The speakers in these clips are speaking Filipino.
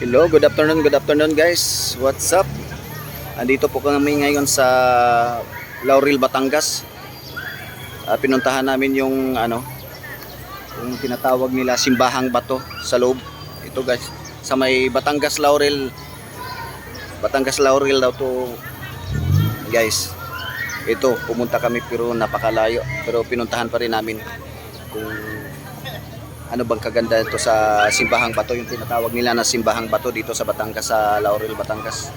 Hello, good afternoon, good afternoon guys. What's up? Andito po kami ngayon sa Laurel, Batangas. Ah, pinuntahan namin yung ano, yung tinatawag nila Simbahang Bato sa loob. Ito guys, sa may Batangas Laurel. Batangas Laurel daw to guys. Ito, pumunta kami pero napakalayo. Pero pinuntahan pa rin namin kung ano bang kaganda ito sa Simbahang Bato, yung tinatawag nila na Simbahang Bato dito sa Batangas, sa Laurel, Batangas.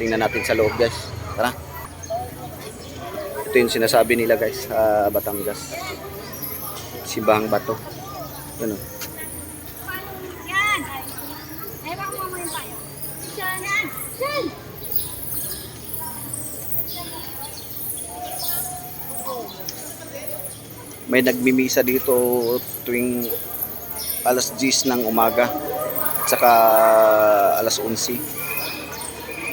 Tingnan natin sa loob guys. Tara. Ito yung sinasabi nila guys sa Batangas. Simbahang Bato. Oh. Yan! Ay, baka mamaya tayo. Yan! Yan! May nagmimisa dito tuwing alas 10 ng umaga saka alas 11.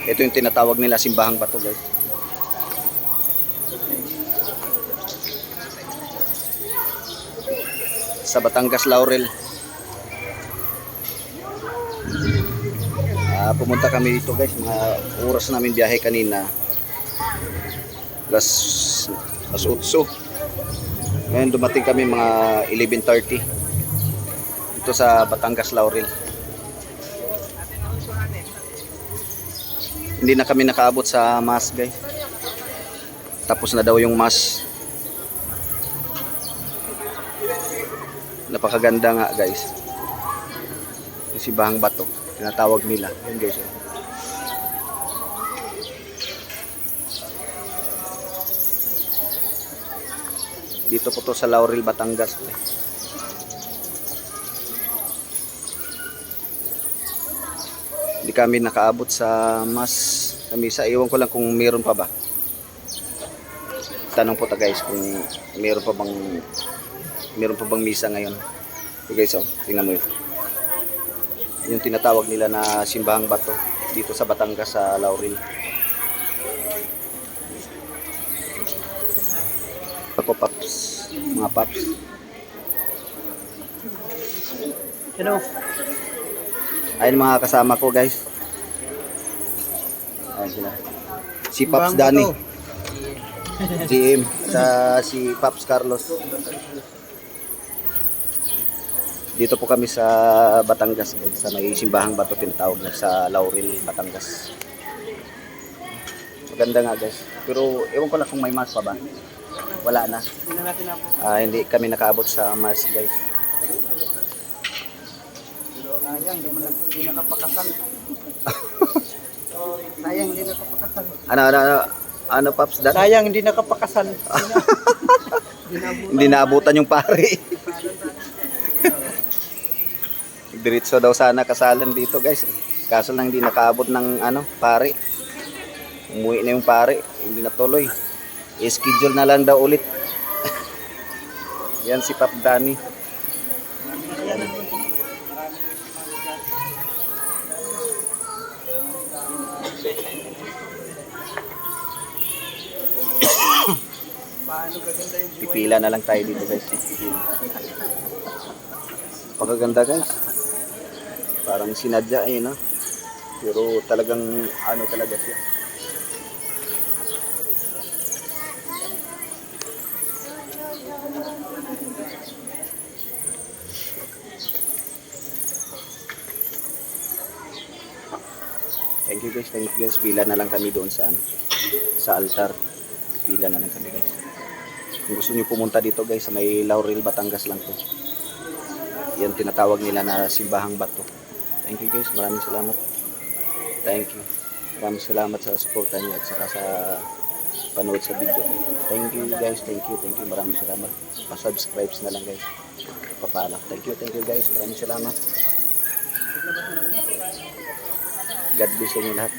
Ito yung tinatawag nila Simbahang Bato guys. sa Batangas Laurel. Ah, pumunta kami dito guys, mga oras namin biyahe kanina. Alas alas 8. Ngayon dumating kami mga 11.30 dito sa Batangas Laurel. Hindi na kami nakaabot sa mas guys. Tapos na daw yung mas. Napakaganda nga guys. Yung si Bahang Bato. Tinatawag nila. Yun guys. oh. Dito po to sa Laurel, Batangas. Hindi kami nakaabot sa mas kami sa iwan ko lang kung meron pa ba. Tanong po ta guys kung meron pa bang meron pa bang misa ngayon. So guys, oh, tingnan mo yun. Yung tinatawag nila na simbahang bato dito sa Batangas sa Laurel. Ako paps, mga paps. Hello. Ayun mga kasama ko guys. Ayun sila. Si Paps Dani. GM sa si Paps Carlos. Dito po kami sa Batangas, guys, sa may simbahang bato tinatawag na sa Laurel, Batangas. Maganda nga guys. Pero ewan ko lang kung may mas pa ba. Wala na. Ah, hindi kami nakaabot sa mas guys. Sayang, di mo na, di nakapakasal. Sayang, di nakapakasal. Ano, ano, ano, ano Paps? Dan? Sayang, hindi nakapakasal. Hindi naabutan yung pare. Diretso daw sana kasalan dito guys. Kaso lang hindi nakaabot ng ano, pare. Umuwi na yung pare, hindi natuloy. I-schedule na lang daw ulit. Yan si Pap Dani. Yan. Paano gaganda yung Pipila na lang tayo dito guys. Pagkaganda guys. Parang sinadya eh no. Pero talagang ano talaga siya. Thank you guys, thank you guys. Pila na lang kami doon sa ano, sa altar. Pila na lang kami guys. Kung gusto niyo pumunta dito guys sa may Laurel, Batangas lang to. Yan tinatawag nila na Simbahang Bato. Thank you guys, maraming salamat. Thank you. Maraming salamat sa suporta niyo at saka sa panood sa video. Thank you guys, thank you, thank you. Maraming salamat. Pa-subscribe na lang guys. Papalak. Thank you, thank you guys. Maraming salamat. God bless sa lahat.